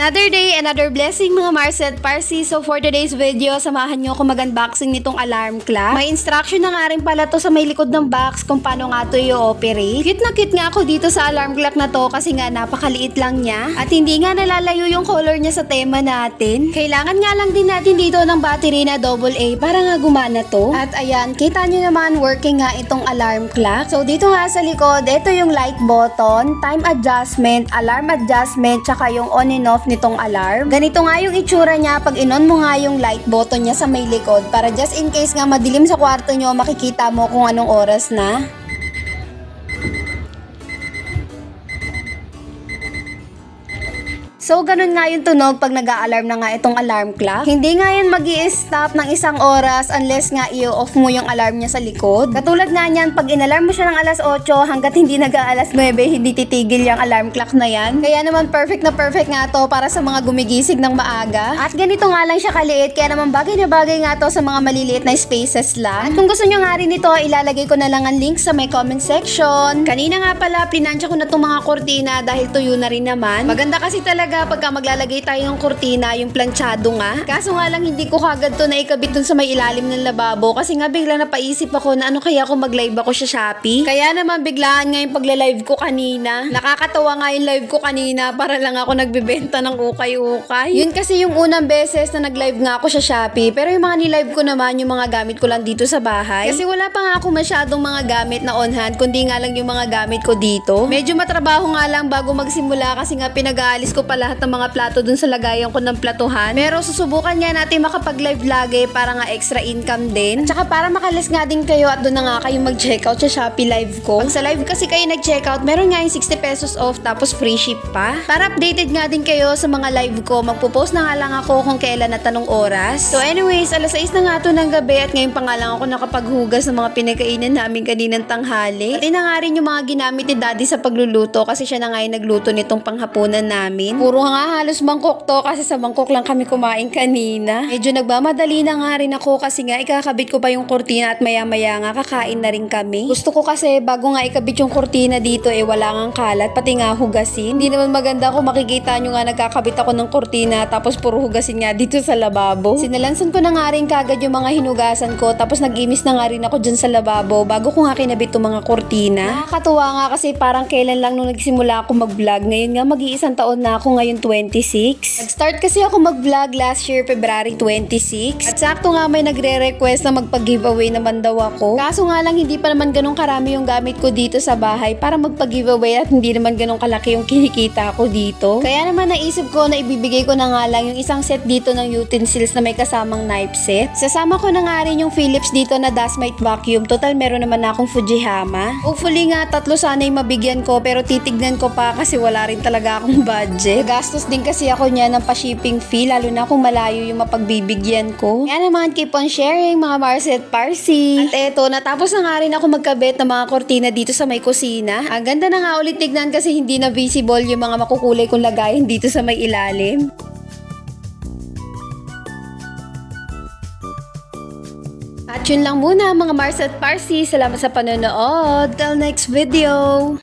Another day, another blessing mga Marset Parsi. So for today's video, samahan nyo ako mag-unboxing nitong alarm clock. May instruction na nga rin pala to sa may likod ng box kung paano nga to i-operate. Cute na cute nga ako dito sa alarm clock na to kasi nga napakaliit lang niya. At hindi nga nalalayo yung color niya sa tema natin. Kailangan nga lang din natin dito ng battery na AA para nga gumana to. At ayan, kita nyo naman working nga itong alarm clock. So dito nga sa likod, ito yung light button, time adjustment, alarm adjustment, tsaka yung on and off nitong alarm. Ganito nga yung itsura niya pag inon mo nga yung light button niya sa may likod para just in case nga madilim sa kwarto nyo, makikita mo kung anong oras na. So, ganun nga yung tunog pag nag-a-alarm na nga itong alarm clock. Hindi nga yan mag stop ng isang oras unless nga i-off mo yung alarm niya sa likod. Katulad nga niyan, pag inalarm mo siya ng alas 8 hanggat hindi nag-aalas 9, hindi titigil yung alarm clock na yan. Kaya naman perfect na perfect nga to para sa mga gumigising ng maaga. At ganito nga lang siya kaliit, kaya naman bagay na bagay nga to sa mga maliliit na spaces lang. At kung gusto nyo nga rin ito, ilalagay ko na lang ang link sa may comment section. Kanina nga pala, plinansya ko na itong mga kurtina dahil tuyo na rin naman. Maganda kasi talaga pagka maglalagay tayo ng kurtina, yung planchado nga. Kaso nga lang hindi ko kagad to naikabit dun sa may ilalim ng lababo kasi nga bigla napaisip ako na ano kaya kung mag-live ako sa Shopee. Kaya naman biglaan nga yung pagla-live ko kanina. Nakakatawa nga yung live ko kanina para lang ako nagbebenta ng ukay-ukay. Yun kasi yung unang beses na nag-live nga ako sa Shopee. Pero yung mga ni-live ko naman, yung mga gamit ko lang dito sa bahay. Kasi wala pa nga ako masyadong mga gamit na on hand, kundi nga lang yung mga gamit ko dito. Medyo matrabaho nga lang bago magsimula kasi nga pinag-aalis ko pa lahat ng mga plato dun sa lagayan ko ng platuhan. Pero susubukan nga natin makapag-live lagi para nga extra income din. At saka para makalis nga din kayo at doon na nga kayo mag-checkout sa Shopee Live ko. Pag sa live kasi kayo nag-checkout, meron nga yung 60 pesos off tapos free ship pa. Para updated nga din kayo sa mga live ko, magpo-post na nga lang ako kung kailan at anong oras. So anyways, alas 6 na nga to ng gabi at ngayon pa nga lang ako nakapaghugas ng mga pinagkainan namin kaninang tanghali. At ina nga rin yung mga ginamit ni daddy sa pagluluto kasi siya na nga yung nagluto nitong panghapunan namin. Puro nga halos mangkok to kasi sa mangkok lang kami kumain kanina. Medyo nagmamadali na nga rin ako kasi nga ikakabit ko pa yung kurtina at maya maya nga kakain na rin kami. Gusto ko kasi bago nga ikabit yung kurtina dito eh wala nga kalat pati nga hugasin. Hindi naman maganda kung makikita nyo nga nagkakabit ako ng kurtina tapos puro hugasin nga dito sa lababo. Sinalansan ko na nga rin kagad yung mga hinugasan ko tapos nag-imis na nga rin ako dyan sa lababo bago ko nga kinabit yung mga kurtina. Nakakatuwa nga kasi parang kailan lang nung nagsimula ako mag-vlog. Ngayon nga mag-iisang taon na ako ngayon 26. Nag-start kasi ako mag-vlog last year February 26. At sakto nga may nagre-request na magpag-giveaway naman daw ako. Kaso nga lang hindi pa naman ganun karami yung gamit ko dito sa bahay para magpag-giveaway at hindi naman ganun kalaki yung kinikita ko dito. Kaya naman naisip ko na ibibigay ko na nga lang yung isang set dito ng utensils na may kasamang knife set. Sasama ko na nga rin yung Philips dito na Dasmite vacuum. Total meron naman na akong Fujihama. Hopefully nga tatlo sana yung mabigyan ko pero titignan ko pa kasi wala rin talaga akong budget. Gastos din kasi ako niya ng pa-shipping fee lalo na kung malayo yung mapagbibigyan ko. Kaya naman keep on sharing mga Marset Parsi. At eto, natapos na nga rin ako magkabit ng mga kortina dito sa may kusina. Ang ganda na nga ulit tignan kasi hindi na visible yung mga makukulay kong lagayan dito sa may ilalim. At yun lang muna mga Mars at Parsi. Salamat sa panonood. Till next video!